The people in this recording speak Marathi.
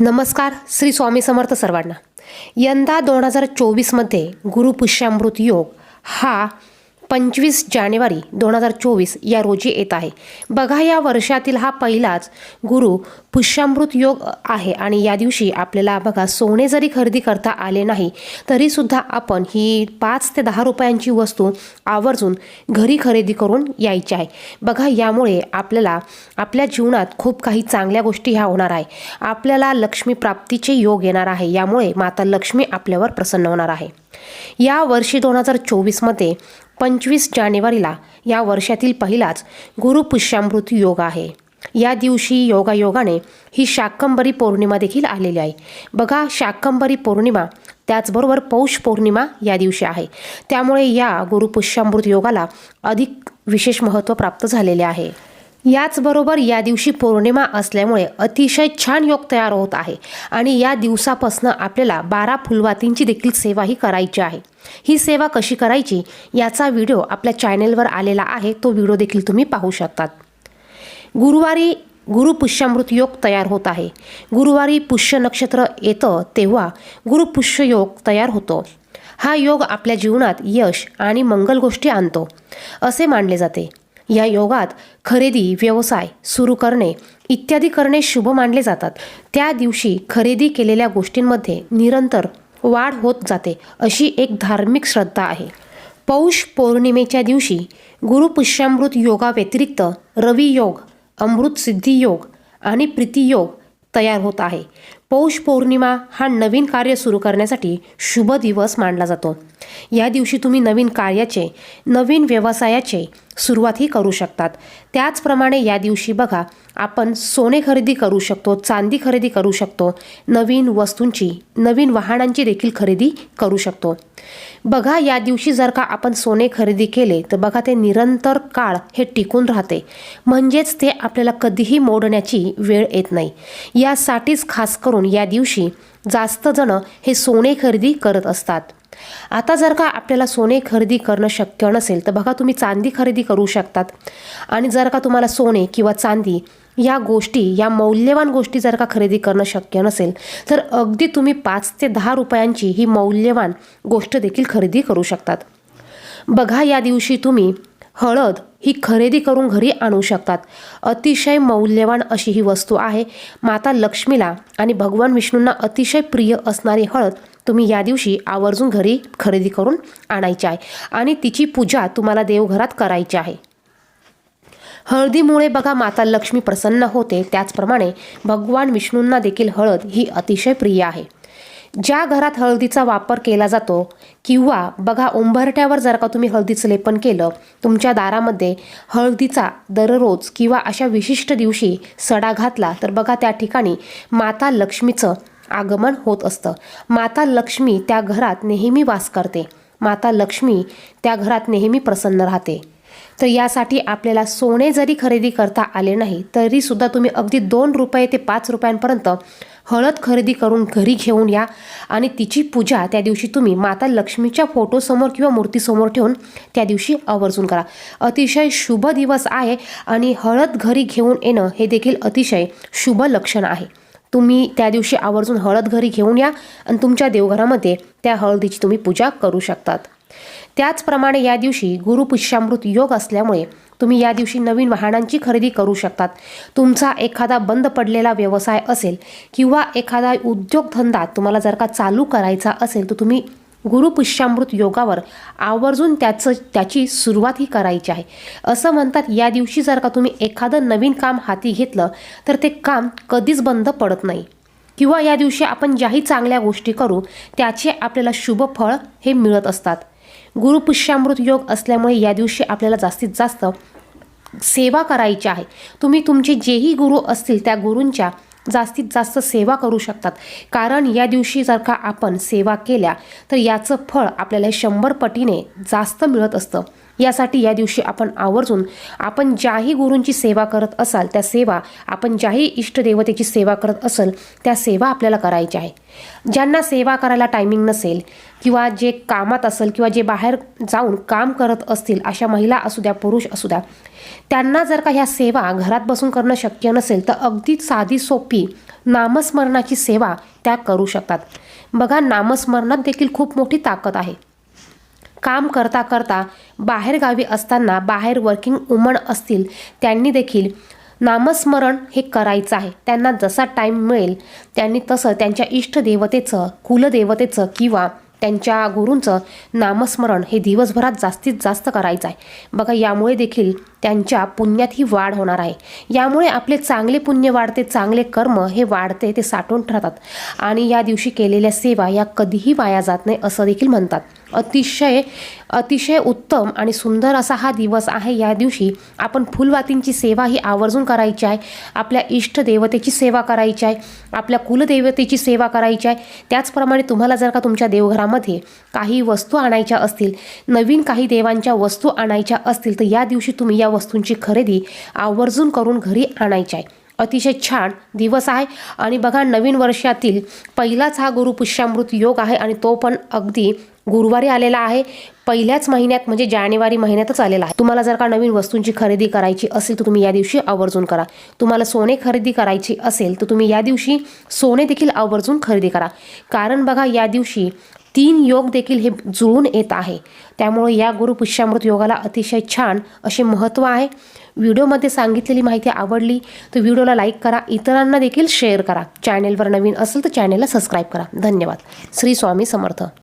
नमस्कार श्री स्वामी समर्थ सर्वांना. यंदा दोन हजार चोवीसमध्ये गुरुपुष्यामृत योग हा पंचवीस जानेवारी दोन हजार चोवीस या रोजी येत आहे. बघा या वर्षातील हा पहिलाच गुरु पुष्यामृत योग आहे आणि या दिवशी आपल्याला बघा सोने जरी खरेदी करता आले नाही तरीसुद्धा आपण ही पाच ते दहा रुपयांची वस्तू आवर्जून घरी खरेदी करून यायची आहे. बघा यामुळे आपल्याला आपल्या जीवनात खूप काही चांगल्या गोष्टी ह्या होणार आहे. आपल्याला लक्ष्मी प्राप्तीचे योग येणार आहे. यामुळे माता लक्ष्मी आपल्यावर प्रसन्न होणार आहे. या वर्षी दोन हजार चोवीसमध्ये पंचवीस जानेवारीला या वर्षातील पहिलाच गुरुपुष्यामृत योग आहे. या दिवशी योगायोगाने ही शाकंबरी पौर्णिमा देखील आलेली आहे. बघा शाकंबरी पौर्णिमा त्याचबरोबर पौष पौर्णिमा या दिवशी आहे. त्यामुळे या गुरुपुष्यामृत योगाला अधिक विशेष महत्त्व प्राप्त झालेले आहे. याचबरोबर या दिवशी पौर्णिमा असल्यामुळे अतिशय छान योग तयार होत आहे आणि या दिवसापासनं आपल्याला बारा फुलवातींची देखील सेवाही करायची आहे. ही सेवा कशी करायची याचा व्हिडिओ आपल्या चॅनेलवर आलेला आहे. तो व्हिडिओ देखील तुम्ही पाहू शकतात. गुरुवारी गुरुपुष्यामृत योग तयार होत आहे. गुरुवारी पुष्य नक्षत्र येतं तेव्हा गुरुपुष्य योग तयार होतो. हा योग आपल्या जीवनात यश आणि मंगल गोष्टी आणतो. असे मानले जाते. या योगात खरेदी व्यवसाय सुरू करणे इत्यादी करणे शुभ मानले जातात. त्या दिवशी खरेदी केलेल्या गोष्टींमध्ये निरंतर वाढ होत जाते अशी एक धार्मिक श्रद्धा आहे. पौष पौर्णिमेच्या दिवशी गुरुपुष्यामृत योगाव्यतिरिक्त रवी योग अमृत सिद्धी योग आणि प्रीती योग तयार होत आहे. पौष पौर्णिमा हा नवीन कार्य सुरू करण्यासाठी शुभ दिवस मानला जातो. या दिवशी तुम्ही नवीन कार्याचे नवीन व्यवसायाचे सुरुवातही करू शकतात. त्याचप्रमाणे या दिवशी बघा आपण सोने खरेदी करू शकतो चांदी खरेदी करू शकतो नवीन वस्तूंची नवीन वाहनांची देखील खरेदी करू शकतो. बघा या दिवशी जर का आपण सोने खरेदी केले तर बघा ते निरंतर काळ हे टिकून राहते. म्हणजेच ते आपल्याला कधीही मोडण्याची वेळ येत नाही. यासाठीच खास करून या दिवशी जास्त जण हे सोने खरेदी करत असतात. आता जर का आपल्याला सोने खरेदी करणं शक्य नसेल तर बघा तुम्ही चांदी खरेदी करू शकतात. आणि जर का तुम्हाला सोने किंवा चांदी या गोष्टी या मौल्यवान गोष्टी जर का खरेदी करणं शक्य नसेल तर अगदी तुम्ही पाच ते दहा रुपयांची ही मौल्यवान गोष्ट देखील खरेदी करू शकतात. बघा या दिवशी तुम्ही हळद ही खरेदी करून घरी आणू शकतात. अतिशय मौल्यवान अशी ही वस्तू आहे. माता लक्ष्मीला आणि भगवान विष्णूंना अतिशय प्रिय असणारी हळद तुम्ही या दिवशी आवर्जून घरी खरेदी करून आणायची आहे. आणि तिची पूजा तुम्हाला देवघरात करायची आहे. हळदीमुळे बघा माता लक्ष्मी प्रसन्न होते. त्याचप्रमाणे भगवान विष्णूंना देखील हळद ही अतिशय प्रिय आहे. ज्या घरात हळदीचा वापर केला जातो किंवा बघा उंबरठ्यावर जर का तुम्ही हळदीचं लेपन केलं तुमच्या दारामध्ये हळदीचा दररोज किंवा अशा विशिष्ट दिवशी सडा घातला तर बघा त्या ठिकाणी माता लक्ष्मीचं आगमन होत असतं. माता लक्ष्मी त्या घरात नेहमी वास करते. माता लक्ष्मी त्या घरात नेहमी प्रसन्न राहते. तर यासाठी आपल्याला सोने जरी खरेदी करता आले नाही तरीसुद्धा तुम्ही अगदी दोन रुपये ते पाच रुपयांपर्यंत हळद खरेदी करून घरी घेऊन या आणि तिची पूजा त्या दिवशी तुम्ही माता लक्ष्मीच्या फोटोसमोर किंवा मूर्तीसमोर ठेवून त्या दिवशी आवर्जून करा. अतिशय शुभ दिवस आहे आणि हळद घरी घेऊन येणं हे देखील अतिशय शुभ लक्षण आहे. तुम्ही त्या दिवशी आवर्जून हळद घरी घेऊन या आणि तुमच्या देवघरामध्ये त्या हळदीची तुम्ही पूजा करू शकतात. त्याचप्रमाणे या दिवशी गुरुपुष्यामृत योग असल्यामुळे तुम्ही या दिवशी नवीन वाहनांची खरेदी करू शकतात. तुमचा एखादा बंद पडलेला व्यवसाय असेल किंवा एखादा उद्योगधंदा तुम्हाला जर का चालू करायचा असेल तर तुम्ही गुरुपुष्यामृत योगावर आवर्जून त्याचं त्याची सुरुवात ही करायची आहे. असं म्हणतात या दिवशी जर का तुम्ही एखादं नवीन काम हाती घेतलं तर ते काम कधीच बंद पडत नाही. किंवा या दिवशी आपण ज्याही चांगल्या गोष्टी करू त्याचे आपल्याला शुभ फळ हे मिळत असतात. गुरुपुष्यामृत योग असल्यामुळे या दिवशी आपल्याला जास्तीत जास्त सेवा करायची आहे. तुम्ही तुमचे जेही गुरु असतील त्या गुरूंच्या जास्तीत जास्त सेवा करू शकतात. कारण या दिवशी जर का आपण सेवा केल्या तर याचं फळ आपल्याला शंभर पटीने जास्त मिळत असतं. यासाठी या दिवशी आपण आवर्जून आपण ज्याही गुरूंची सेवा करत असाल त्या सेवा आपण ज्याही इष्टदेवतेची सेवा करत असाल त्या सेवा आपल्याला करायच्या आहे. ज्यांना सेवा करायला टायमिंग नसेल किंवा जे कामात असेल किंवा जे बाहेर जाऊन काम करत असतील अशा महिला असू द्या पुरुष असू द्या त्यांना जर का ह्या सेवा घरात बसून करणं शक्य नसेल तर अगदी साधी सोपी नामस्मरणाची सेवा त्या करू शकतात. बघा नामस्मरणात देखील खूप मोठी ताकद आहे. काम करता करता बाहेरगावी असताना बाहेर वर्किंग वुमन असतील त्यांनी देखील नामस्मरण हे करायचं आहे. त्यांना जसा टाईम मिळेल त्यांनी तसं त्यांच्या इष्टदेवतेचं कुलदेवतेचं किंवा त्यांच्या गुरूंचं नामस्मरण हे दिवसभरात जास्तीत जास्त करायचं आहे. बघा यामुळे देखील त्यांच्या पुण्यात ही वाढ होणार आहे. यामुळे आपले चांगले पुण्य वाढते चांगले कर्म हे वाढते ते साठवून ठरतात. आणि या दिवशी केलेल्या सेवा या कधीही वाया जात नाही असं देखील म्हणतात. अतिशय अतिशय उत्तम आणि सुंदर असा हा दिवस आहे. या दिवशी आपण फुलवातींची सेवा ही आवर्जून करायची आहे. आपल्या इष्टदेवतेची सेवा करायची आहे. आपल्या कुलदेवतेची सेवा करायची आहे. त्याचप्रमाणे तुम्हाला जर का तुमच्या देवघरामध्ये काही वस्तू आणायच्या असतील नवीन काही देवांच्या वस्तू आणायच्या असतील तर या दिवशी तुम्ही या वस्तूंची खरेदी आवर्जून करून घरी आणायची आहे. अतिशय छान दिवस आहे. आणि बघा नवीन वर्षातील पहिलाच हा गुरुपुष्यामृत योग आहे आणि तो पण अगदी गुरुवारी आलेला आहे. पहिल्याच महिन्यात म्हणजे जानेवारी महिन्यातच आलेला आहे. तुम्हाला जर का नवीन वस्तूंची खरेदी करायची असेल तर तुम्ही या दिवशी आवर्जून करा. तुम्हाला सोने खरेदी करायची असेल तर तुम्ही या दिवशी सोने देखील आवर्जून खरेदी करा. कारण बघा या दिवशी तीन योग देखील हे जुळून येत आहे. त्यामुळे या गुरुपुष्यामृत योगाला अतिशय छान असे महत्त्व आहे. व्हिडिओमध्ये सांगितलेली माहिती आवडली तर व्हिडिओला लाईक करा. इतरांना देखील शेअर करा. चॅनेलवर नवीन असेल तर चॅनेलला सबस्क्राईब करा. धन्यवाद. श्री स्वामी समर्थ.